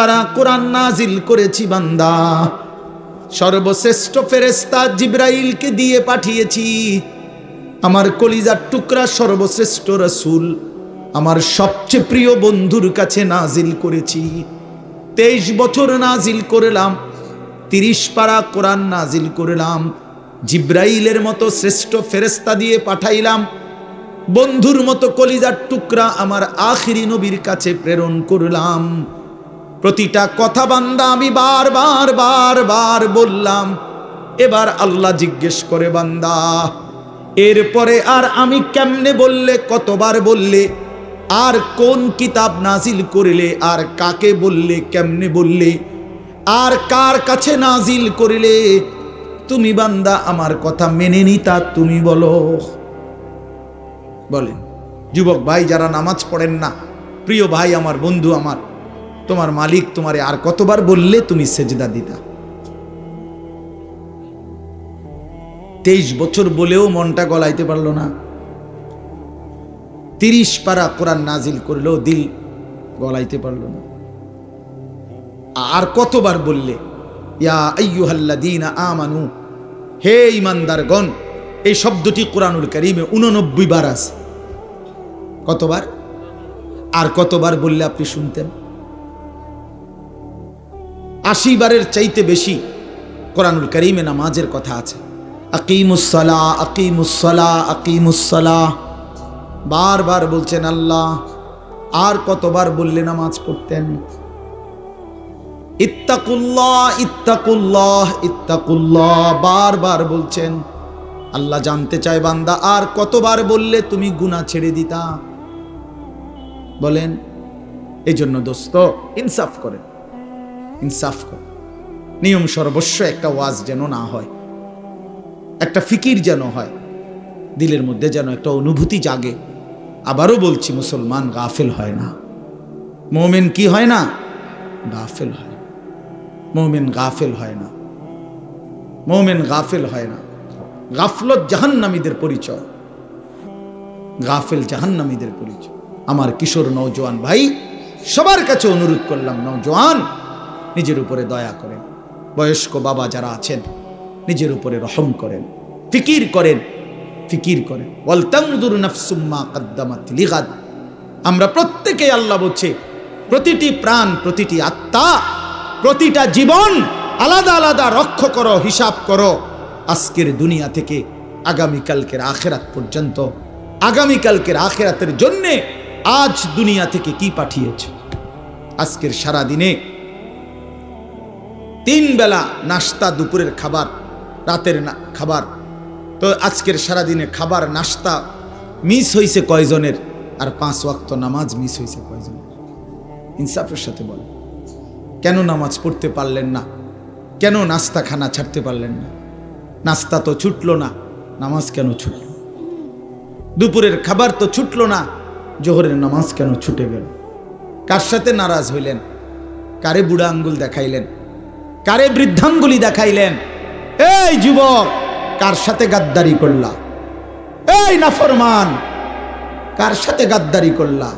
পারা কোরআন নাজিল করেছি বান্দা। সর্বশ্রেষ্ঠ ফেরেস্তা জিব্রাইলকে দিয়ে পাঠিয়েছি। আমার কলিজার টুকরা সর্বশ্রেষ্ঠ রসুল, আমার সবচেয়ে প্রিয় বন্ধুর কাছে নাজিল করেছি। তেইশ বছর নাজিল করলাম, তিরিশ পারা কোরআন নাজিল করলাম, জিব্রাইলের মতো শ্রেষ্ঠ ফেরেস্তা দিয়ে পাঠাইলাম। বন্ধুর মতো কলিজার টুকরা আমার আখিরি নবীর কাছে প্রেরণ করলাম। প্রতিটা কথা বান্দা আমি বারবার বারবার বললাম। এবার আল্লাহ জিজ্ঞেস করে, বান্দা, এরপরে আর আমি কেমনে বললে, কতবার বললে, আর কোন কিতাব নাজিল করিলে, আর কাকে বললে, কেমনে বললে, আর কার কাছে নাজিল করিলে, তুমি বান্দা আমার কথা মেনে নিতা, তুমি বলো। বলেন, যুবক ভাই যারা নামাজ পড়েন না, প্রিয় ভাই, আমার বন্ধু আমার তোমার মালিক তোমারে আর কতবার বললে তুমি সেজদা দিতা? তেইশ বছর বলেও মনটা গলাইতে পারল না। তিরিশ পারা কোরআন নাজিল করলেও দিল গলাইতে পারল না। আর কতবার বললে আমানু, হে ইমানদারগণ এই শব্দটি কোরআনুল কারীমে 89 বার আছে। কতবার? আর কতবার বললে আপনি শুনতেন? আশি বারের চাইতে বেশি কোরআনুল করিমে নামাজের কথা আছে। আকিমুসলা আকিমুসলা আকিমুসলা বারবার বলছেন, আল্লাহ, আর কতবার বললে নামাজ পড়তেন? ইত্তাকুল্লাহ ইত্তাকুল্লাহ ইত্তাকুল্লাহ। বারবার বলছেন, আল্লাহ জানতে চায় বান্দা, আর কতবার বললে তুমি গুনাহ ছেড়ে দিতা? বলেন এই জন্য দোস্ত, ইনসাফ করেন। ইনসাফ করেন নিয়ম সর্বস্ব একটা ওয়াজ যেন না হয়, একটা ফিকির যেন হয়, দিলের মধ্যে যেন একটা অনুভূতি জাগে। আবারও বলছি, মুসলমান গাফেল হয় না। মোমেন কি হয় না? গাফেল হয় মোমেন গাফেল হয় না। মোমেন গাফেল হয় না। গাফলত জাহান্নামীদের পরিচয়। গাফেল জাহান্নামীদের পরিচয়। আমার কিশোর নৌজওয়ান ভাই, সবার কাছে অনুরোধ করলাম নৌজওয়ান নিজের উপরে দয়া করেন। বয়স্ক বাবা যারা আছেন, নিজের উপরে রহম করেন, ফিকির করেন ফিকির করেন। ওয়ালতাংদুর নাফসুম্মা কাদ্দামাত লিগাদ। আমরা প্রত্যেকে আল্লাহ বলছে, প্রতিটি প্রাণ, প্রতিটি আত্মা, প্রতিটা জীবন আলাদা আলাদা রক্ষ করো, হিসাব করো। আজকের দুনিয়া থেকে আগামীকালকের আখেরাত পর্যন্ত, আগামীকালকের আখেরাতের জন্যে আজ দুনিয়া থেকে কি পাঠিয়েছে? আজকের সারা দিনে তিন বেলা নাস্তা দুপুরের খাবার, রাতের না- খাবার। তো আজকের সারাদিনে খাবার, নাস্তা মিস হয়েছে কয়জনের? আর পাঁচ ওয়াক্ত নামাজ মিস হয়েছে কয়জনের? ইনসাফের সাথে বল। কেন নামাজ পড়তে পারলেন না? কেন নাস্তা খানা ছাড়তে পারলেন না? নাস্তা তো ছুটলো না, নামাজ কেন ছুটল? দুপুরের খাবার তো ছুটলো না, জোহরের নামাজ কেন ছুটে গেল? কার সাথে নারাজ হইলেন? কারে বুড়া আঙ্গুল দেখাইলেন? কারে বৃদ্ধাঙ্গুলি দেখাইলেন এই যুবক কার সাথে গাদ্দারি করলা এই নাফরমান কার সাথে গাদ্দারি করলা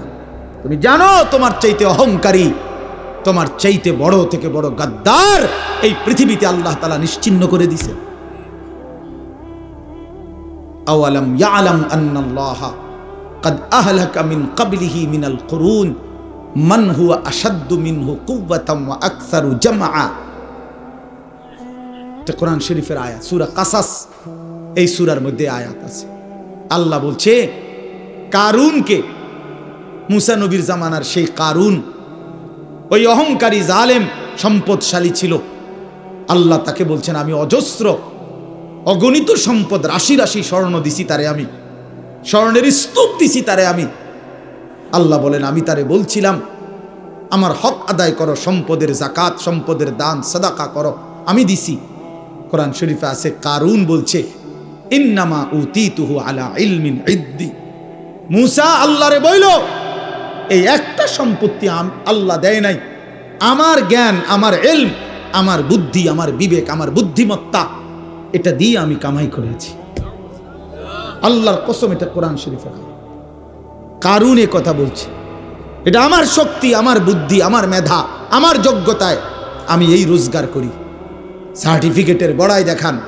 তুমি জানো তোমার চাইতে অহংকারী তোমার চাইতে বড় থেকে বড় গাদ্দার এই পৃথিবীতে আল্লাহ তালা নিশ্চিন্ন করে দিছে আওয়ালাম ইয়ালাম আন্নাল্লাহা قد أهلك من قبله من القرون من هو أشد منه قوة وأكثر جمعا এটা কোরআন শরীফের আয়াত, সুরা কাসাস। এই সুরার মধ্যে আয়াত আছে। আল্লাহ বলছে, কারুনকে মুসা নবীর জামানার সেই কারুন, ওই অহংকারী জালেম সম্পদশালী ছিল। আল্লাহ তাকে বলছেন, আমি অজস্র, অগণিত সম্পদ, রাশি রাশি স্বর্ণ দিছি তারে আমি, স্বর্ণের স্তূপ দিছি তারে আমি। আল্লাহ বলেন, আমি তারে বলছিলাম, আমার হক আদায় করো, সম্পদের জাকাত, সম্পদের দান, সাদাকা করো, আমি দিছি। কোরআন শরীফে আছে, কারুন বলছে, ইন্নামা উতিতুহু আলা ইলমিন ইদ্দি। মুসা আল্লাহরে বইল, এই একটা সম্পত্তি আল্লাহ দেয় নাই। আমার জ্ঞান, আমার এলম আমার বুদ্ধি, আমার বিবেক, আমার বুদ্ধিমত্তা, এটা দিয়ে আমি কামাই করেছি। আল্লাহর কসম এটা কোরআন শরীফে কারুন এ কথা বলছে, এটা আমার শক্তি, আমার বুদ্ধি, আমার মেধা, আমার যোগ্যতায় আমি এই রোজগার করি। সার্টিফিকেটের বড়াই দেখান।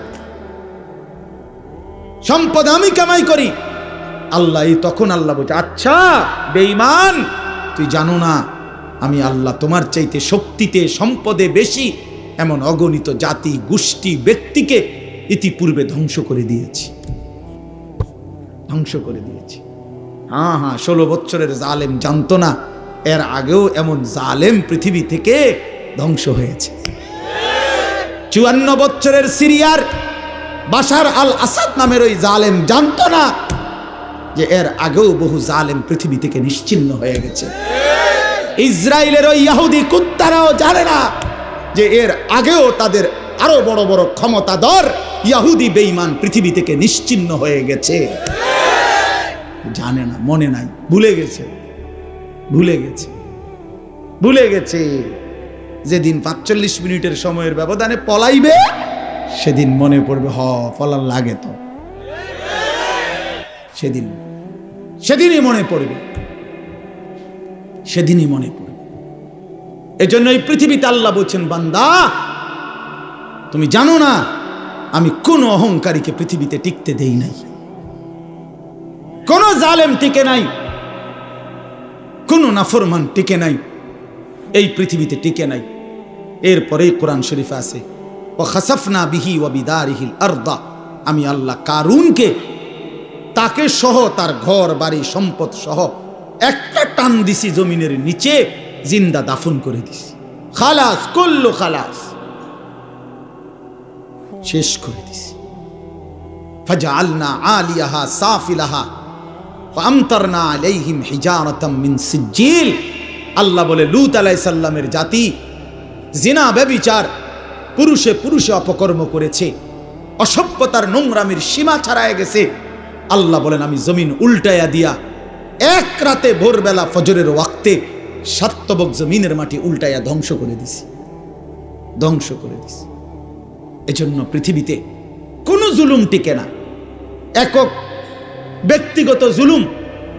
সম্পদ আমি কামাই করি। আল্লাহ এই তখন আল্লাহ বলছে আচ্ছা বেঈমান, তুই জানো না, আমি আল্লাহ তোমার চাইতে শক্তিতে, সম্পদে বেশি এমন অগণিত জাতি, গোষ্ঠী, ব্যক্তিকে ইতিপূর্বে ধ্বংস করে দিয়েছি। ধ্বংস করে দিয়েছি। হ্যাঁ হ্যাঁ ষোলো বছরের জালেম জানতো না, এর আগেও এমন জালেম পৃথিবী থেকে ধ্বংস হয়েছে। চুয়ান্ন বছরের সিরিয়ার বাশার আল আসাদ নামের ওই জালেম জানতো না যে এর আগেও বহু জালেম পৃথিবী থেকে নিশ্চিন্ন হয়ে গেছে। ইসরায়েলের ওই ইয়াহুদি কুত্তারাও জানে না যে এর আগেও তাদের আরও বড় বড় ক্ষমতাধর ইয়াহুদি বেঈমান পৃথিবী থেকে নিশ্চিন্ন হয়ে গেছে। জানে না, মনে নাই, ভুলে গেছে ভুলে গেছে ভুলে গেছে। যেদিন পাঁচচল্লিশ মিনিটের সময়ের ব্যবধানে পলাইবে, সেদিন মনে পড়বে, হ পলার লাগে তো। সেদিন, সেদিনই মনে পড়বে। সেদিনই মনে পড়বে। এজন্য এই পৃথিবীতে আল্লাহ বলছেন, বান্দা, তুমি জানো না, আমি কোন অহংকারীকে পৃথিবীতে টিকতে দেই নাই। কোন জালেম টিকে নাই, কোন নাফরমান টিকে নাই, এই পৃথিবীতে টিকে নাই। এরপরেই কোরআন শরীফ আছে। ও খাসাফনা বিহি ও বিদারিহিল আরদা। আমি আল্লাহ কারুনকে, তাকে সহ তার ঘর, বাড়ি, সম্পদ সহ একটা টান দিছি জমিনের নিচে, জিন্দা দাফন করে দিছি। খালাস করল খালাস। শেষ করে দিছি। ফাজআলনা আলিয়াহা সাফিলাহা আমতারনা আলাইহিম হিজারাতাম মিন সিজ্জিল। আল্লাহ বলে, লূত আলাইহিস সালামের জাতি জিনা ব্যভিচার পুরুষে পুরুষে অপকর্ম করেছে, অসভ্যতার নোংরামির সীমা ছাড়ায় গেছে। আল্লাহ বলেন, আমি জমিন উল্টায়া দিয়া এক রাতে ভোরবেলা ফজরের ওয়াক্তে সাত্তবক জমিনের মাটি উল্টায়া ধ্বংস করে দিছি। ধ্বংস করে দিছি। এজন্য পৃথিবীতে কোনো জুলুম টিকে না। একক ব্যক্তিগত জুলুম,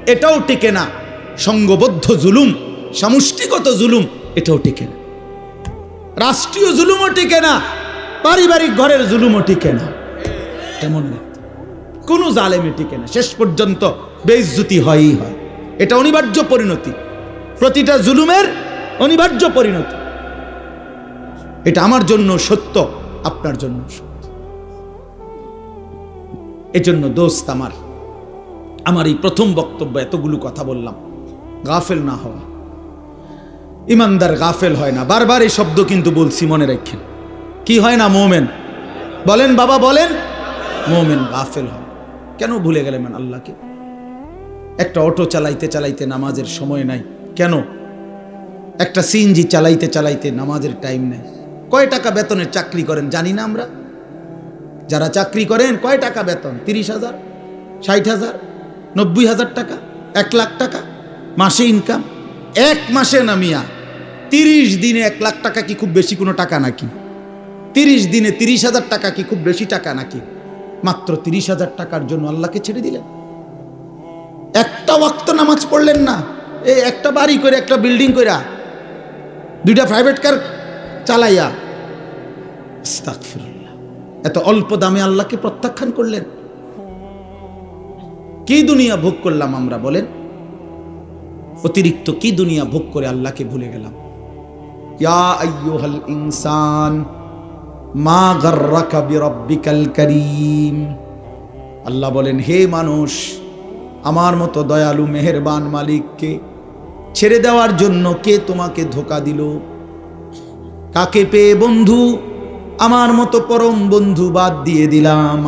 এটাও টিকে না। সঙ্গবদ্ধ জুলুম, সামষ্টিগত জুলুম, এটাও টিকে না। রাষ্ট্রীয় জুলুমও টিকে না, পারিবারিক ঘরের জুলুমও টিকে না। তেমন না, কোনো জালেমে টিকে না। শেষ পর্যন্ত বেইজ্জতি হয়ই হয়। এটা অনিবার্য পরিণতি। প্রতিটা জুলুমের অনিবার্য পরিণতি। এটা আমার জন্য সত্য, আপনার জন্য সত্য। এজন্য দোস্ত আমার আমার এই প্রথম বক্তব্য এতগুলো কথা বললাম। গাফেল না হওয়া। ইমানদার গাফেল হয় না। বারবার এই শব্দ কিন্তু বলছি, মনে রাখেন। কি হয় না, মোমেন? বলেন বাবা, বলেন। মোমেন গাফেল হয়। কেন ভুলে গেলেন আল্লাহকে? একটা অটো চালাইতে চালাইতে নামাজের সময় নাই। কেন? একটা সিএনজি চালাইতে চালাইতে নামাজের টাইম নেই। কয় টাকা বেতনের চাকরি করেন জানি না আমরা। যারা চাকরি করেন, কয় টাকা বেতন? তিরিশ হাজার, ষাট হাজার, নব্বই হাজার টাকা, এক লাখ টাকা, মাসে ইনকাম এক মাসে নামিয়া তিরিশ দিনে এক লাখ টাকা কি খুব বেশি কোনো টাকা নাকি? তিরিশ দিনে তিরিশ হাজার টাকা কি খুব বেশি টাকা নাকি? মাত্র তিরিশ হাজার টাকার জন্য আল্লাহকে ছেড়ে দিলেন। একটা ওয়াক্ত নামাজ পড়লেন না। এই একটা বাড়ি করে, একটা বিল্ডিং কইরা, দুইটা প্রাইভেট কার চালাইয়া এত অল্প দামে আল্লাহকে প্রত্যাখ্যান করলেন। কি দুনিয়া ভোগ করলাম আমরা বলেন? অতিরিক্ত কি দুনিয়া ভোগ করে আল্লাহকে ভুলে গেলাম? ইয়া আইয়ুহাল ইনসান, মা গাররাকা বিরাব্বিকাল করিম। আল্লাহ বলেন, হে মানুষ, আমার মতো দয়ালু, মেহেরবান মালিককে ছেড়ে দেওয়ার জন্য কে তোমাকে ধোকা দিল? কাকে পেয়ে বন্ধু? আমার মতো পরম বন্ধু বাদ দিয়ে দিলাম।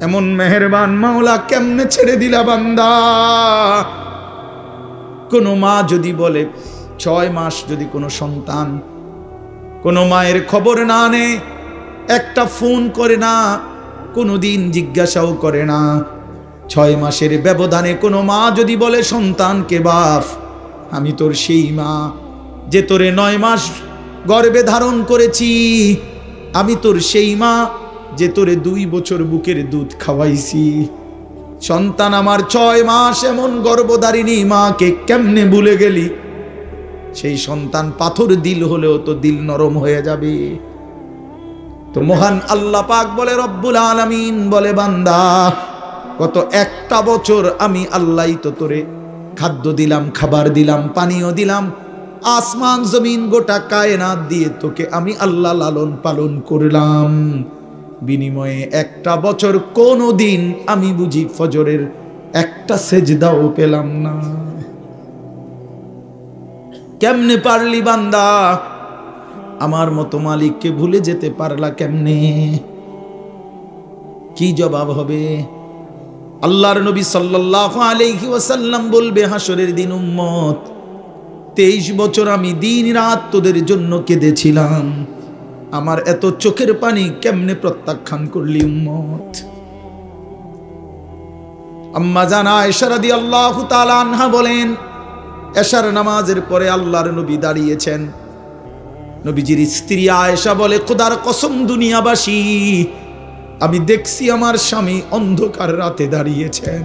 এমন মেহেরবান মাওলা কেমনে ছেড়ে দিলা বান্দা? কোনো মা যদি বলে, ছয় মাস যদি কোনো সন্তান কোনো মায়ের খবর না নে একটা ফোন করে না কোনো দিন জিজ্ঞাসাও করে না। ছয় মাসের ব্যবধানে কোনো মা যদি বলে সন্তানকে বাপ আমি তোর সেই মা যে তোরে নয় মাস গর্ভে ধারণ করেছি, আমি তোর সেই মা যে তোরে দুই বছর বুকের দুধ খাওয়াইছি। সন্তান আমার ছয় মাস এমন গর্ভধারিণী, মাকে কেমনে ভুলে গেলি? সেই সন্তান পাথর দিল হলেও তো দিল নরম হয়ে যাবে। তো মহান আল্লাহ পাক বলে, রব্বুল আলামিন বলে, বান্দা কত একটা বছর আমি আল্লাহই তো তোরে খাদ্য দিলাম, খাবার দিলাম, পানীয় দিলাম, আসমান, জমিন গোটা কায়নাত দিয়ে তোকে আমি আল্লাহ লালন পালন করলাম। বিনিময়ে একটা বছর কোনো দিন আমি বুঝি ফজরের একটা সেজদাও পেলাম না। কেমনে পারলি বান্দা? আমার মতো মালিককে ভুলে যেতে পারলা কেমনে? কি জবাব হবে? আল্লাহর নবী সাল্লাল্লাহু আলাইহি ওয়াসাল্লাম বলবে হাসরের দিন উম্মত, তেইশ বছর আমি দিন রাত তোদের জন্য কেঁদেছিলাম। আমার এত চোখের পানি কেমনে প্রত্যাখ্যান করলি, উম্মত? আম্মা জানা এশারাদি আল্লাহ আনহা বলেন, এশার নামাজের পরে আল্লাহর নবী দাঁড়িয়েছেন। নবীজির স্ত্রী আয়েশা বলে, খোদার কসম দুনিয়াবাসী, আমি দেখছি আমার স্বামী অন্ধকার রাতে দাঁড়িয়েছেন।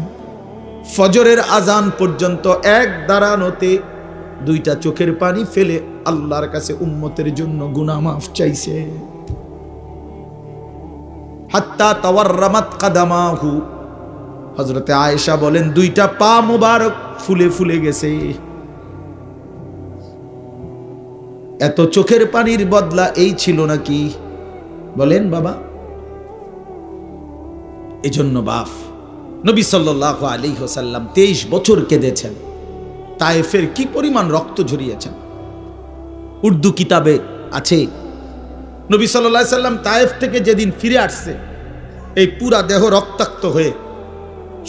ফজরের আজান পর্যন্ত এক দাঁড়ানোতে দুইটা চোখের পানি ফেলে আল্লাহর কাছে উম্মতের জন্য গুনাহ মাফ চাইছে। হজরতে আয়েশা বলেন, দুইটা পা ফুলে ফুলে গেছে। এত চোখের পানির বদলা এই ছিল নাকি? বলেন বাবা। এজন্য বাফ নবী সাল্লাহ আলী হোসাল্লাম তেইশ বছর কেঁদেছেন। তায়েফের কি পরিমাণ রক্ত ঝরিয়েছেন? উর্দু কিতাবে আছে, নবী সাল্লাহ সাল্লাম তায়েফ থেকে যেদিন ফিরে আসছে, এই পুরা দেহ রক্তাক্ত হয়ে,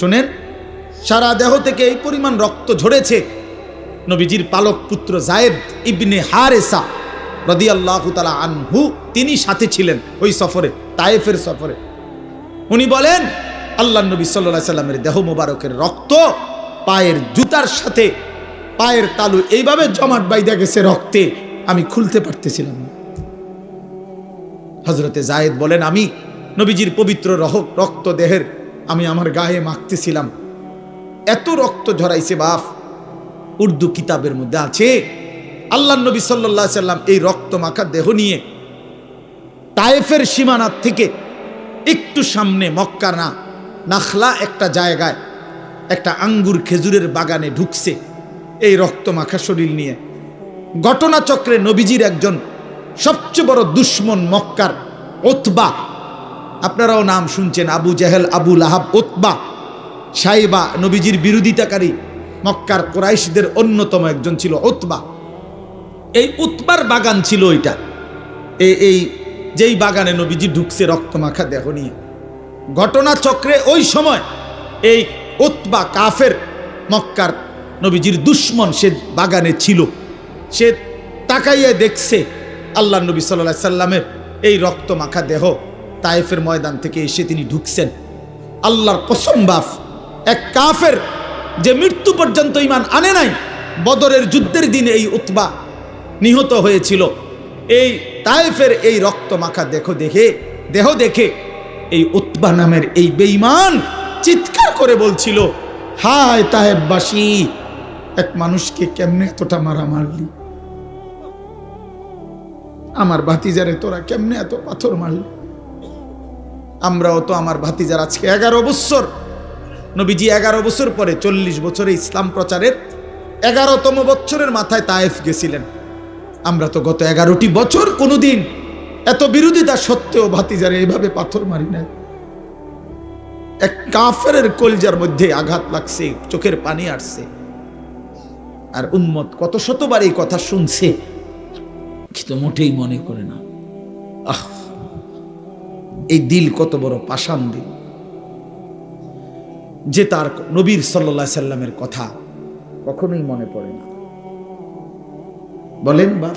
শোনেন, সারা দেহ থেকে এই পরিমাণ রক্ত ঝরেছে, নবীজির পালক পুত্র জায়েদ ইবনে হারেসা রদি আল্লাহ তালা আনহু, তিনি সাথে ছিলেন ওই সফরে, তায়েফের সফরে। উনি বলেন আল্লাহ নবী সাল্লাহ সাল্লামের দেহ মোবারকের রক্ত পায়ের জুতার সাথে পায়ের তালু এইভাবে জমাট বাইদা গেছে রক্তে, আমি খুলতে পারতেছিলাম হজরতে জায়েদ বলেন, আমি নবীজির পবিত্র রক্ত দেহের আমি আমার গায়ে মাখতেছিলাম। এত রক্ত ঝরাইছে বাফ উর্দু কিতাবের মধ্যে আছে আল্লাহ নবী সাল্লাহ সাল্লাম এই রক্ত মাখা দেহ নিয়ে তায়েফের সীমানার থেকে একটু সামনে মক্কা না, নাখলা একটা জায়গায় একটা আঙ্গুর খেজুরের বাগানে ঢুকছে। এই রক্ত মাখা শরীর নিয়ে। ঘটনাচক্রে নবীজির একজন সবচেয়ে বড় দুশ্মন মক্কার ওতবা। আপনারাও নাম শুনছেন, আবু জাহেল, আবু লাহাব ওতবা। সাইবা নবীজির বিরোধিতাকারী মক্কার কোরাইশদের অন্যতম একজন ছিল ওতবা। এই উতবার বাগান ছিল ওইটা। এই এই যেই বাগানে নবীজি ঢুকছে রক্তমাখা দেহ নিয়ে। ঘটনাচক্রে ওই সময় এই উতবা কাফের মক্কার নবীজির দুশ্মন সে বাগানে ছিল। সে তাকাইয়ে দেখছে আল্লাহ নবী সাল্লাহ সাল্লামের এই রক্তমাখা দেহ। তায়েফের ময়দান থেকে এসে তিনি ঢুকছেন। আল্লাহর কসম বাফ এক কাফের যে মৃত্যু পর্যন্ত ইমান আনে নাই, বদরের যুদ্ধের দিনে এই উতবা নিহত হয়েছিল। এই তায়েফের এই রক্ত মাখা দেখো দেখে দেহ দেখে এই উতবা নামের এই বেঈমান চিৎকার করে বলছিল, হায় তাহেববাসী এক মানুষকে কেমনে এতটা মারা মারলি আমার ভাতিজারে তোরা কেমনে এত পাথর মারলি? আমরাও তো আমার ভাতিজার আজকে এগারো বছর, নবীজি এগারো বছর পরে চল্লিশ বছরে ইসলাম প্রচারের এগারোতম বছরের মাথায় তায়েফ গেছিলেন। আমরা তো গত এগারোটি বছর কোনোদিন এত বিরোধিতা সত্ত্বেও ভাতিজারে এইভাবে পাথর মারি নাই। এক কাফের কলজার মধ্যে আঘাত লাগছে, চোখের পানি আসছে। আর উন্মত কত শতবার এই কথা শুনছে, কিন্তু মোটেই মনে করে না। আহ, এই দিল কত বড় পাষাণ দিল। যে তার নবীর সাল্লা সাল্লামের কথা কখনোই মনে পড়ে না। বলেন বা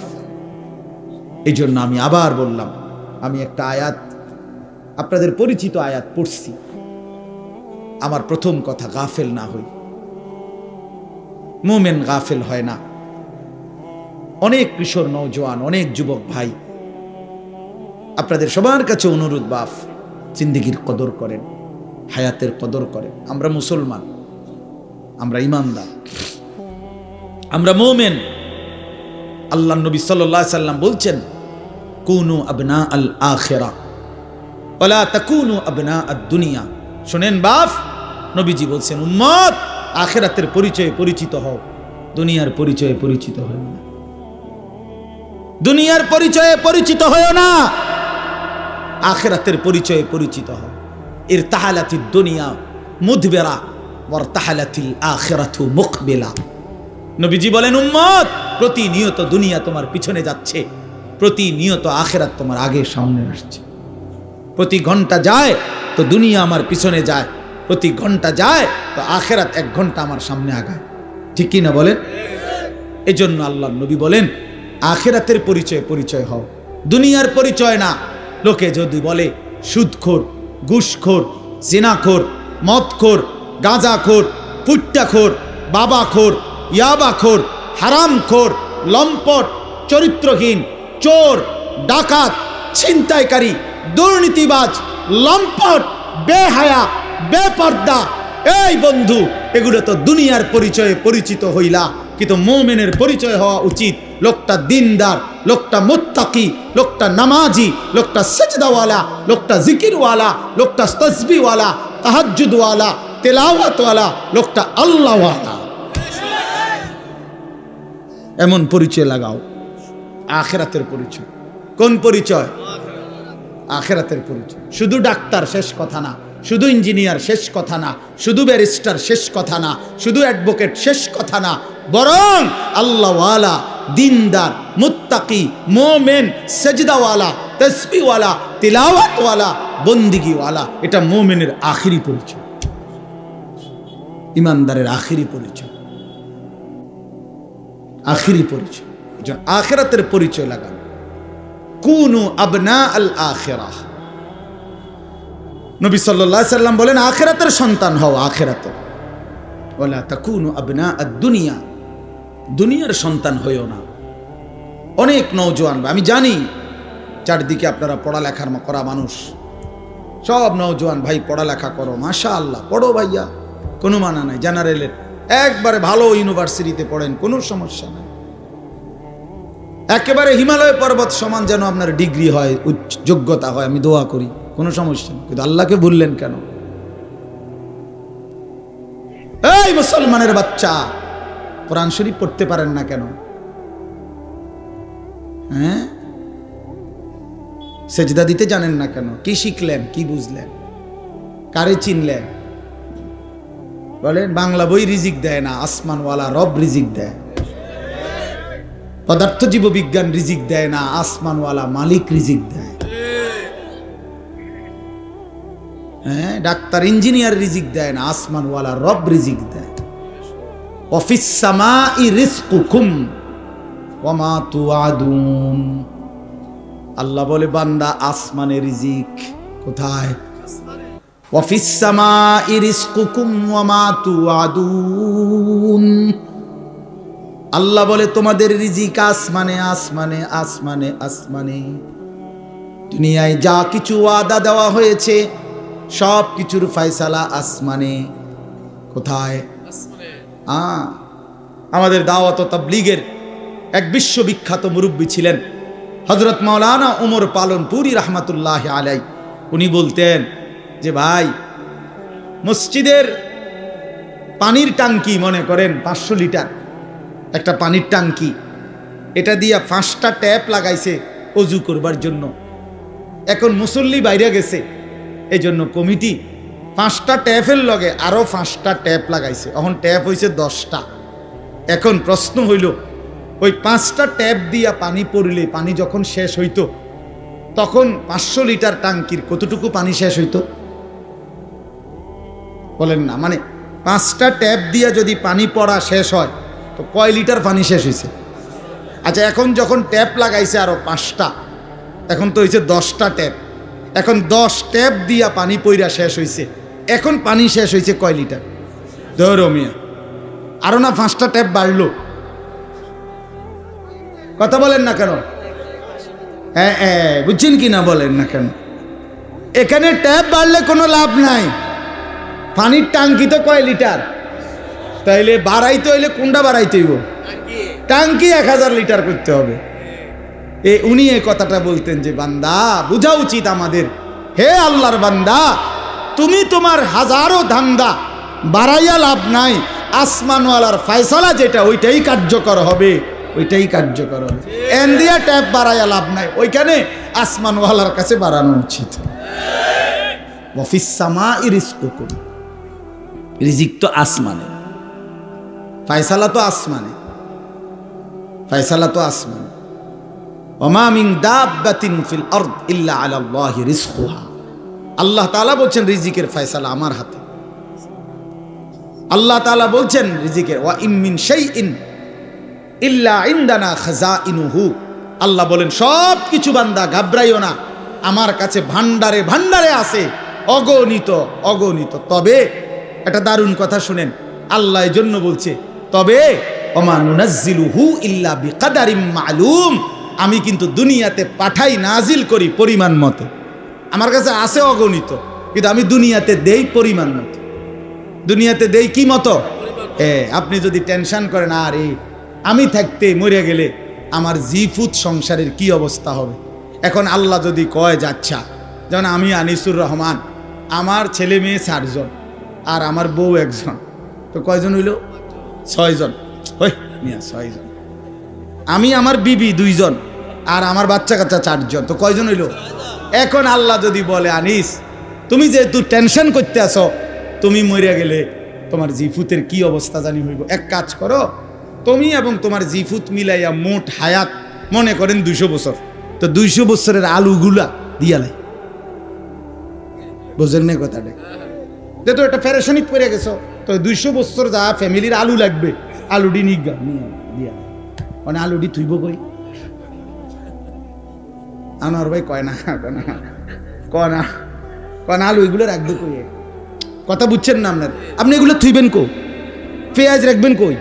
এই জন্য আমি আবার বললাম, আমি একটা আয়াত, আপনাদের পরিচিত আয়াত পড়ছি। আমার প্রথম কথা, গাফেল না হই। মোমেন গাফেল হয় না। অনেক কিশোর নৌজওয়ান অনেক যুবক ভাই। আপনাদের সবার কাছে অনুরোধ বাফ জিন্দিগির কদর করেন, হায়াতের কদর করে আমরা মুসলমান, আমরা ইমানদার, আমরা মোমেন। আল্লাহ নবী সাল্লাহ সাল্লাম বলছেন, কুনু আবনা আল আখেরা ওলা তাকুনু আবনা আদ দুনিয়া। শোনেন বাফ নবীজি বলছেন, উম্মত আখেরাতের পরিচয়ে পরিচিত হও। দুনিয়ার পরিচয়ে পরিচিত হও না। দুনিয়ার পরিচয়ে পরিচিত হও না। আখেরাতের পরিচয়ে পরিচিত হও। এর তাহালাতি দুনিয়া মুদবেরা ওর তাহালাতিল আখেরাতু মুখবেলা নবীজি বলেন, উম্মত, প্রতিনিয়ত দুনিয়া তোমার পিছনে যাচ্ছে। প্রতিনিয়ত আখেরাত তোমার আগে সামনে আসছে। প্রতি ঘণ্টা যায় তো দুনিয়া আমার পিছনে যায়। প্রতি ঘণ্টা যায়, তো আখেরাত এক ঘণ্টা আমার সামনে আগায়। ঠিক কি না বলেন? এই জন্য আল্লাহ নবী বলেন, আখেরাতের পরিচয় পরিচয় হও। দুনিয়ার পরিচয় না। লোকে যদি বলে, সুদখোর, ঘুষখোর, জিনাখোর, মদখোর, গাঁজাখোর, পুট্টাখোর, বাবাখোর, ইয়াবাখোর, হারামখোর, লম্পট, চরিত্রহীন, চোর, ডাকাত, ছিনতাইকারী, দুর্নীতিবাজ, লম্পট, বেহায়া বেপর্দা। এই বন্ধু, এগুলো তো দুনিয়ার পরিচয়ে পরিচিত হইলা। কিন্তু মোমেনের পরিচয় হওয়া উচিত। লোকটা দিনদার, লোকটা মুত্তাকি, লোকটা নামাজি, লোকটা সেজদাওয়ালা, লোকটা জিকিরওয়ালা, লোকটা তসবিওয়ালা, তাহাজ্জুদওয়ালা, তেলাওয়াতওয়ালা, লোকটা আল্লাহওয়ালা। এমন পরিচয় লাগাও। আখেরাতের পরিচয়। কোন পরিচয়? আখেরাতের পরিচয়। শুধু ডাক্তার, শেষ কথা না। শুধু ইঞ্জিনিয়ার শেষ কথা না, শুধু ব্যারিস্টার শেষ কথা না, শুধু অ্যাডভোকেট শেষ কথা না, বরং আল্লাহওয়ালা, দিনদার, মুত্তাকি, মোমেন, সেজদাওয়ালা তসবিওয়ালা তিলাওয়াতওয়ালা, বন্দিগিওয়ালা, এটা মোমেনের আখিরি পরিচয়। ইমানদারের আখিরি পরিচয়। আখিরি পরিচয়। আখেরাতের পরিচয় লাগান। কুনু আবনা আল আখেরাহ। নবী সাল্লাহ সাল্লাম বলেন, আখেরাতের সন্তান হও আদ দুনিয়া। দুনিয়ার সন্তান হইও না। অনেক নৌজওয়ান আমি জানি, চারদিকে আপনারা পড়ালেখার করা মানুষ। সব নৌজওয়ান ভাই পড়ালেখা করো মাশা আল্লাহ পড়ো ভাইয়া। কোনো মানা নাই জেনারেলের একবারে ভালো ইউনিভার্সিটিতে পড়েন, কোনো সমস্যা নাই। একেবারে হিমালয় পর্বত সমান যেন আপনার ডিগ্রি হয় যোগ্যতা হয়, আমি দোয়া করি। কোনো সমস্যা নেই। কিন্তু আল্লাহকে ভুললেন কেন? এই মুসলমানের বাচ্চা, কোরআন শরীফ পড়তে পারেন না কেন? হ্যাঁ? সেজদা দিতে জানেন না কেন? কি শিখলেন, কি বুঝলেন? কারে চিনলেন? বলেন, বাংলা বই রিজিক দেয় না, আসমানওয়ালা রব রিজিক দেয়। পদার্থ জীব বিজ্ঞান রিজিক দেয় না, আসমানওয়ালা মালিক রিজিক দেয়। হ্যাঁ ডাক্তার, ইঞ্জিনিয়ার রিজিক দেয় না, আসমানওয়ালা রব রিজিক দেয়। অফিস সামা ই রিস্কুকুম ওমা তুয়াদুন আল্লাহ বলে, বান্দা, আসমানে রিজিক কোথায়? অফিস সামা ই রিস্কুকুম ওমা তুয়াদুন আল্লাহ বলে, তোমাদের রিজিক আসমানে আসমানে আসমানে আসমানে। দুনিয়ায় যা কিছু ওয়াদা দেওয়া হয়েছে সব কিছুর ফয়সালা আসমানে। কোথায়? আ আমাদের দাওয়াত তাবলীগের এক বিশ্ববিখ্যাত মুরব্বী ছিলেন হজরত মাওলানা ওমর পালনপুরি রহমাতুল্লাহ আলাই। উনি বলতেন যে ভাই মসজিদের পানির টাঙ্কি মনে করেন পাঁচশো লিটার। একটা পানির টাঙ্কি এটা দিয়া পাঁচটা ট্যাপ লাগাইছে অজু করবার জন্য। এখন মুসল্লি বাইরে গেছে। এই জন্য কমিটি পাঁচটা ট্যাপের লগে আরও পাঁচটা ট্যাপ লাগাইছে। এখন ট্যাপ হয়েছে দশটা। এখন প্রশ্ন হইল, ওই পাঁচটা ট্যাপ দিয়া পানি পড়লে পানি যখন শেষ হইতো, তখন পাঁচশো লিটার টাঙ্কির কতটুকু পানি শেষ হইতো? বলেন না মানে পাঁচটা ট্যাপ দিয়া যদি পানি পড়া শেষ হয়, তো কয় লিটার পানি শেষ হয়েছে আচ্ছা এখন যখন ট্যাপ লাগাইছে আরও পাঁচটা, এখন তো হয়েছে দশটা ট্যাপ। এখন দশ ট্যাপ দিয়া পানি পইরা শেষ হয়েছে এখন পানি শেষ হয়েছে কয় লিটার? ধরো মিয়া। আরও না পাঁচটা ট্যাপ বাড়লো। কথা বলেন না কেন? হ্যাঁ হ্যাঁ বুঝছেন কি না বলেন না কেন? এখানে ট্যাপ বাড়লে কোনো লাভ নাই। পানির টাঙ্কি তো কয় লিটার? তাইলে বাড়াইতে হইলে কোনটা বাড়াইতে হইব? টাঙ্কি এক হাজার লিটার করতে হবে। এ উনি এই কথাটা বলতেন যে বান্দা বোঝা উচিত আমাদের। হে আল্লাহর বান্দা তুমি তোমার হাজারো ধান্দা বাড়াইয়া লাভ নাই। আসমানওয়ালার ফয়সালা যেটা ওইটাই কার্যকর হবে। ওইটাই কার্যকর হবে। এন দিয়া ট্যাপ বাড়াইয়া লাভ নাই। ওইখানে আসমানওয়ালার কাছে বাড়ানো উচিত। রিজিক তো আসমানে ফয়সালা তো আসমানে। ফয়সালা তো আসমানে। ওমা মিন দাব্বাতিন ফিল আরদ ইল্লা আলা আল্লাহি রিজকুহা। আল্লাহ তাআলা বলছেন, রিজিকের ফয়সালা আমার হাতে। আল্লাহ তাআলা বলছেন, রিজিকের, ওয়া ইম মিন শাইইন ইল্লা ইনদানা খাজাইনুহু। আল্লাহ বলেন সব কিছু বান্দা, ঘাবড়াইও না। আমার কাছে ভান্ডারে ভান্ডারে আছে। অগণিত অগণিত। তবে একটা দারুণ কথা শুনেন। আল্লাহ জন্য বলছে, তবে ওমা নুনাজ্জিলুহু ইল্লা বিকাদারিম মালুম। আমি কিন্তু দুনিয়াতে পাঠাই নাজিল করি পরিমাণ মতো। আমার কাছে আছে অগণিত, কিন্তু আমি দুনিয়াতে দেই পরিমাণ মতো। দুনিয়াতে দেই কি মতো? এ, আপনি যদি টেনশন করেন, আরে, আমি থাকতে মরে গেলে আমার জিফুত সংসারের কি অবস্থা হবে? এখন আল্লাহ যদি কয়, যাচ্ছা, যেমন আমি আনিসুর রহমান, আমার ছেলে মেয়ে চারজন আর আমার বউ একজন। তো কয়জন হইল? ছয়জন। ওই ছয়জন। আমি আমার বিবি দুইজন, আর আমার বাচ্চা কাচ্চা চারজন। তো কয়জন হইল? এখন আল্লাহ যদি বলে, আনিস, তুমি যেহেতু টেনশন করতে আসো তুমি মরিয়া গেলে তোমার জিফুতের কি অবস্থা জানি হইব। এক কাজ করো, তুমি এবং তোমার জিফুত মিলাইয়া মোট হায়াত মনে করেন দুইশো বছর। তো দুইশো বছরের আলুগুলা দিয়ালাই বোঝেন না কথাটা? যে একটা ফেরেশনিত পড়ে গেছো। তো দুইশো বছর যা ফ্যামিলির আলু লাগবে আলুডি নিগা। নিয়ে মানে আলুডি থুইব কই? আনোয়ার ভাই কয় না কয় না কয় না আলু এগুলো রাখবে কই কথা বুঝছেন না আপনার? আপনি এগুলো থুইবেন কো? পেঁয়াজ রাখবেন কই?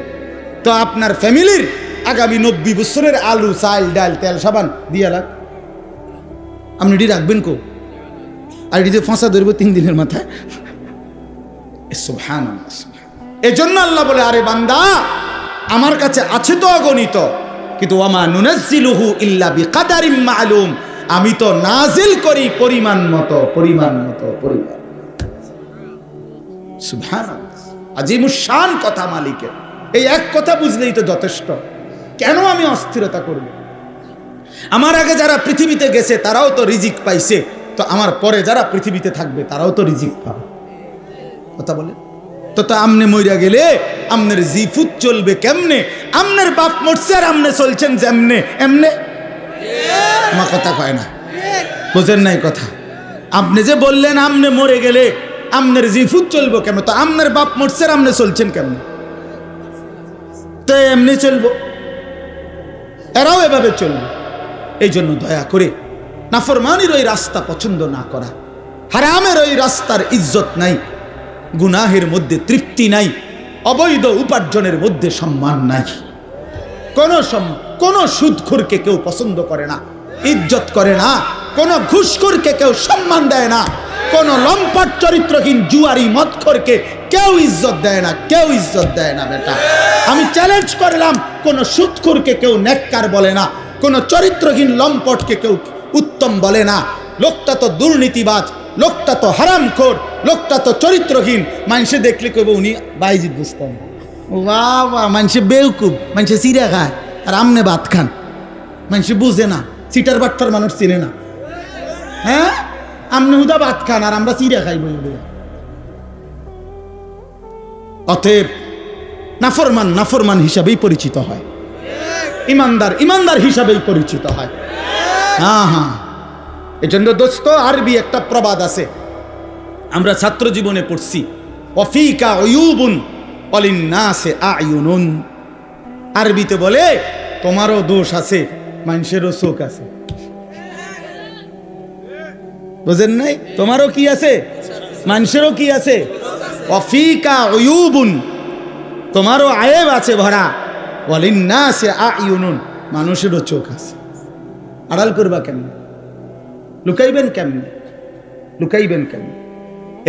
তো আপনার ফ্যামিলির আগামী নব্বই বছরের আলু, চাল, ডাল, তেল, সাবান দিয়া লাগ আপনি এটি রাখবেন কো? আর এটি যে ফাঁসা ধরবো তিন দিনের মাথায়। সুবহান এজন্য আল্লাহ বলে, আরে বান্দা আমার কাছে আছে তো অগণিত। কিন্তু ওয়ামা নুনাজ্জিলুহু ইল্লা বিকাদারিম মালুম। আমি তো নাজিল করি পরিমাণ মতো পরিমাণ মতো, পরিমাণ আজিমুশান কথা মালিকের। এই এক কথা বুঝলেই তো যথেষ্ট। কেন আমি অস্থিরতা করব? আমার আগে যারা পৃথিবীতে গেছে, তারাও তো রিজিক পাইছে। তো আমার পরে যারা পৃথিবীতে থাকবে, তারাও তো রিজিক পাবে। কথা বলে তো আমনে মইরা গেলে, আমনের জিফুত চলবে কেমনে? আমনের বাপ মরছে আর আমনে চলছেন যেমনে। এমনে? আমার কথা কয় না। বোঝেন নাই কথা। আপনি যে বললেন আমনে মরে গেলে, আমনের জিফুত চলবো কেমন? তো আমনের বাপ মরছে আর আমনে চলছেন কেমনে? তো এমনি চলবো। এরাও এভাবে চলবে। এই জন্য দয়া করে নাফরমানির ওই রাস্তা পছন্দ না করা। হারামের ওই রাস্তার ইজ্জত নাই। গুনাহের মধ্যে তৃপ্তি নাই, অবৈধ উপার্জনের মধ্যে সম্মান নাই। কোন কোন সুদখুরকে কেউ পছন্দ করে না, ইজ্জত করে না, কোন ঘুষখোরকে কেউ সম্মান দেয় না, কোন লম্পট চরিত্রহীন জুয়ারি মদখোরকে কেউ ইজ্জত দেয় না, কেউ ইজ্জত দেয় না বেটা। আমি চ্যালেঞ্জ করলাম, কোন সুদখুরকে কেউ নেককার বলে না, কোন চরিত্রহীন লম্পটকে কেউ উত্তম বলে না। লোকটা তো দুর্নীতিবাজ, লোকটা তো হারামখোর লোকটা তো চরিত্রহীন, মানুষে দেখলে কইব উনি বাইজিৎ বুঝতাম। বাহ মানুষে বেউকুব, মানুষে চিরা খায় আর আমনে ভাত খান। মানুষে বুঝে না সিটার বাট্টার মানুষ চিনে না। হ্যাঁ? আমনে হুদা ভাত খান, আর আমরা চিরা খাই বই অতএব নাফরমান নাফরমান হিসাবেই পরিচিত হয়। ইমানদার ইমানদার হিসাবেই পরিচিত হয়। হ্যাঁ হ্যাঁ। এজন্য দোস্ত, আরবি একটা প্রবাদ আছে। আমরা ছাত্র জীবনে পড়ছি। অফিকা অয়ুবুন অলিন্নাসে আয়ুনুন। আরবিতে বলে, তোমারও দোষ আছে, মানুষেরও চোখ আছে। বুঝেন নাই? তোমারও কি আছে? মানুষেরও কি আছে? অফিকা অয়ুবুন তোমারও আয়েব আছে ভরা। অলিন্নাসে আয়ুনুন, মানুষেরও চোখ আছে। আড়াল করবা কেমন? লুকাইবেন কেমনে? লুকাইবেন কেমনে?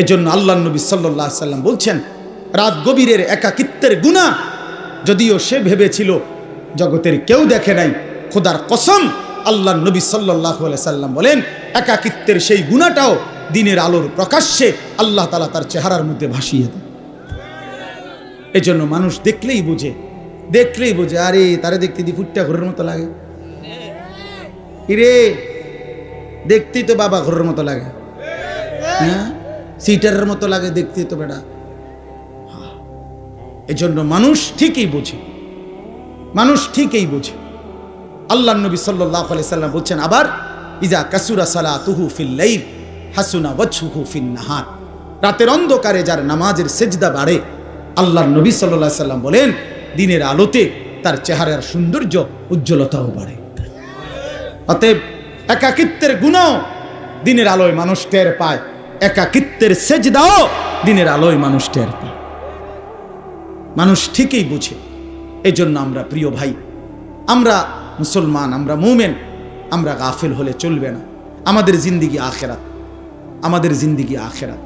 এজন্য আল্লাহ নবী সাল্লাহ সাল্লাম বলছেন, রাত গভীরের একাকিত্বের গুণা যদিও সে ভেবেছিল জগতের কেউ দেখে নাই, খোদার কসম আল্লাহ নবী সাল্লাহ সাল্লাম বলেন, একাকিত্বের সেই গুণাটাও দিনের আলোর প্রকাশ্যে আল্লাহ তালা তার চেহারার মধ্যে ভাসিয়ে দেয় এজন্য মানুষ দেখলেই বুঝে দেখলেই বুঝে, আরে তারে দেখতে দি ফুটটা ঘরের মতো লাগে। কিরে দেখতেই তো বাবা ঘরের মতো লাগে। হ্যাঁ? সিটারের মতো লাগে দেখতে তো বেটা এজন্য মানুষ ঠিকই বোঝে। মানুষ ঠিকই বোঝে। আল্লাহ নবী সাল্লাহ সাল্লাম বলছেন আবার, ইজা কাসুরা সালা তুহু ফিল হাসুনা ওয়াজহুহু ফিন নাহার। রাতের অন্ধকারে যার নামাজের সেজদা বাড়ে আল্লাহর নবী সাল্লাহ সাল্লাম বলেন, দিনের আলোতে তার চেহারার সৌন্দর্য উজ্জ্বলতাও বাড়ে। অতএব একাকিত্বের গুণও দিনের আলোয় মানুষ টের পায়। একাকিত্বের সেজদাও দিনের আলোয় মানুষ টের পায়। মানুষ ঠিকই বুঝে। এই জন্য আমরা প্রিয় ভাই, আমরা মুসলমান, আমরা মুমেন, আমরা গাফেল হলে চলবে না। আমাদের জিন্দিগি আখেরাত। আমাদের জিন্দিগি আখেরাত।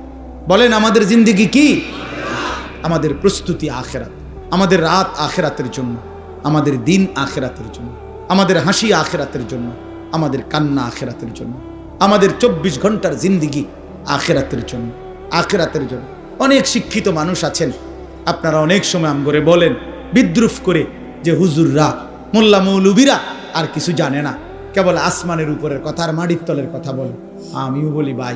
বলেন, আমাদের জিন্দিগি কি? আমাদের প্রস্তুতি আখেরাত। আমাদের রাত আখেরাতের জন্য। আমাদের দিন আখেরাতের জন্য। আমাদের হাসি আখেরাতের জন্য। আমাদের কান্না আখেরাতের জন্য। আমাদের চব্বিশ ঘণ্টার জিন্দিগি আখেরাতের জন্য আখেরাতের জন্য। অনেক শিক্ষিত মানুষ আছেন। আপনারা অনেক সময় আম করে বলেন, বিদ্রুপ করে যে হুজুররা, মোল্লা মৌলুবিরা আর কিছু জানে না। কেবল আসমানের উপরের কথা আর মাটির তলের কথা বলে আমিও বলি, ভাই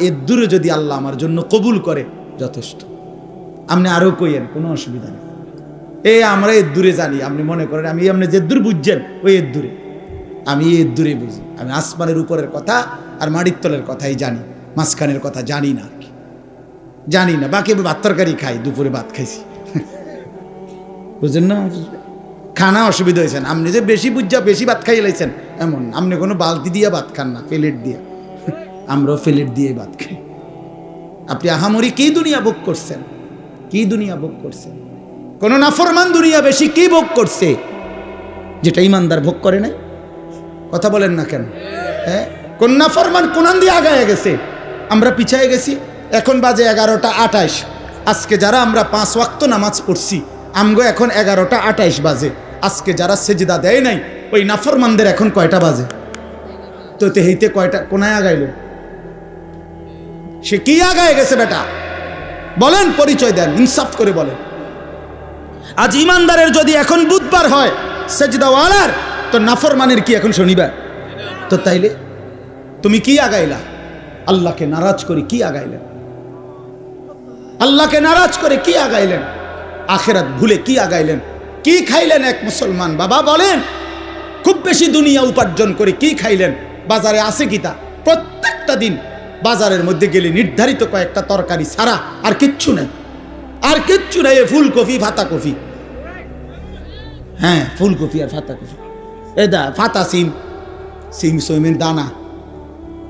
এর দূরে যদি আল্লাহ আমার জন্য কবুল করে, যথেষ্ট। আপনি আরও কইয়েন, কোনো অসুবিধা নেই। এ, আমরা এর দূরে জানি। আপনি মনে করেন, আমি, আপনি যে দূর বুঝছেন, ওই এর দূরে। আমি এর দূরে বুঝি। আমি আসমানের উপরের কথা আর মাটির তলের কথাই জানি। মাঝখানের কথা জানি না জানি না, বাকি ভাত তরকারি খাই, দুপুরে ভাত খাইছি। বুঝলেন না? খানা অসুবিধা হয়েছেন আপনি যে বেশি বুঝা, বেশি ভাত খাই লাইছেন, এমন আপনি কোনো বালতি দিয়ে ভাত খান না, প্লেট দিয়ে। আমরাও প্লেট দিয়ে ভাত খাই। আপনি আহামরি কি দুনিয়া ভোগ করছেন? কি দুনিয়া ভোগ করছেন? কোন নাফরমান দুনিয়া বেশি কি ভোগ করছে? যেটা ইমানদার ভোগ করে না কথা বলেন না কেন? হ্যাঁ? কোন নাফরমান কোনান দিয়ে আগায় গেছে? আমরা পিছায় গেছি। এখন বাজে এগারোটা আটাইশ আজকে যারা আমরা পাঁচ ওয়াক্ত নামাজ পড়ছি, আমগো এখন এগারোটা আটাইশ বাজে। আজকে যারা সেজদা দেয় নাই, ওই নাফরমানদের এখন কয়টা বাজে? তো তে হইতে কয়টা, কোনায় আগাইল? সে কি আগায় গেছে বেটা? বলেন, পরিচয় দেন, ইনসাফ করে বলেন। আজ ইমানদারের যদি এখন বুধবার হয়, সেজদাওয়ালার, তো নাফরমানের কি এখন শনিবার? তো তাইলে, তুমি কি আগাইলা? আল্লাহকে নারাজ করে কি আগাইলেন? আল্লাহকে নারাজ করে কি আগাইলেন? আখেরাত ভুলে কি আগাইলেন? কি খাইলেন এক মুসলমান? বাবা, বলেন। খুব বেশি দুনিয়া উপার্জন করে কি খাইলেন? বাজারে আছে কি তা? প্রত্যেকটা দিন বাজারের মধ্যে গেলে নির্ধারিত কয়েকটা তরকারি ছাড়া আর কিচ্ছু নেই। আর কিচ্ছু নেই ফুলকপি কফি হ্যাঁ ফুলকপি আর কফি এ দা, ফাতা, সিম। সিম, সইমের দানা।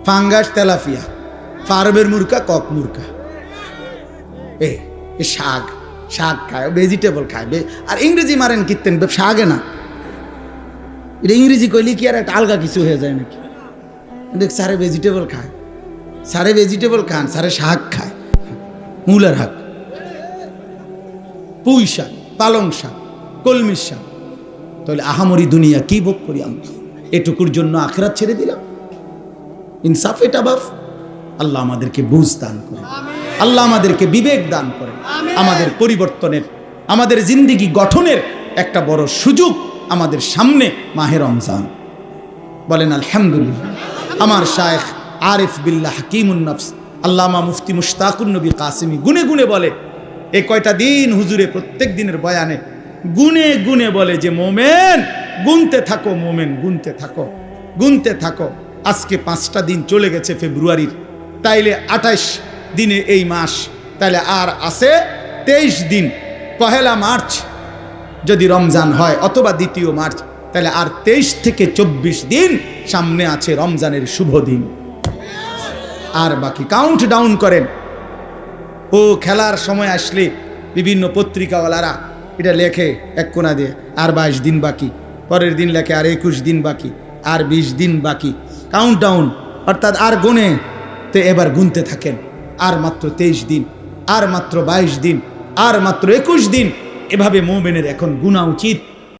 ফাঙ্গাস তেলাফিয়া ফার্মের মুরকা কক মুরকা এ শাক শাক খায় ভেজিটেবল খায় আর ইংরেজি মারেন কীর্তেন শাকে না। এটা ইংরেজি কইলে কি আর একটা আলগা কিছু হয়ে যায় নাকি? দেখ সারে ভেজিটেবল খায়। সারে ভেজিটেবল খান সারে শাক খায়। মূলার শাক পুঁই শাক, পালং শাক কলমির শাক। তাহলে আহামরি দুনিয়া কি ভোগ করি আমরা এটুকুর জন্য আখরাত ছেড়ে দিলাম। ইনসাফ এটা বাফ। আল্লাহ আমাদেরকে বুঝ দান করে। আল্লাহ আমাদেরকে বিবেক দান করে। আমাদের পরিবর্তনের আমাদের জিন্দিগি গঠনের একটা বড় সুযোগ আমাদের সামনে মাহের রমজান। বলেন আলহামদুলিল্লাহ। আমার শায়েখ আরিফ বিল্লাহ হাকিমুন নফস আল্লামা মুফতি মুশতাকুন নবী কাসিমি গুনে গুনে বলে এ কয়টা দিন হুজুরে প্রত্যেক দিনের বয়ানে গুনে গুনে বলে যে মোমেন গুনতে থাকো মোমেন গুনতে থাকো গুনতে থাকো। আজকে পাঁচটা দিন চলে গেছে ফেব্রুয়ারির। তাইলে আঠাইশ দিনে এই মাস। তাইলে আর আছে তেইশ দিন। পহেলা মার্চ যদি রমজান হয় অথবা দ্বিতীয় মার্চ তাহলে আর তেইশ থেকে চব্বিশ দিন সামনে আছে রমজানের শুভ দিন। আর বাকি কাউন্ট ডাউন করেন। ও খেলার সময় আসলে বিভিন্ন পত্রিকাওয়ালারা এটা লেখে এক কোনা দিয়ে, আর বাইশ দিন বাকি। পরের দিন লেখে, আর একুশ দিন বাকি, আর বিশ দিন বাকি। কাউন্ট ডাউন অর্থাৎ আর গুনে তো এবার গুনতে থাকেন। আর মাত্র তেইশ দিন, আর মাত্র বাইশ দিন, আর মাত্র একুশ দিন, এভাবে মোমেনের এখন গুণা উচিত।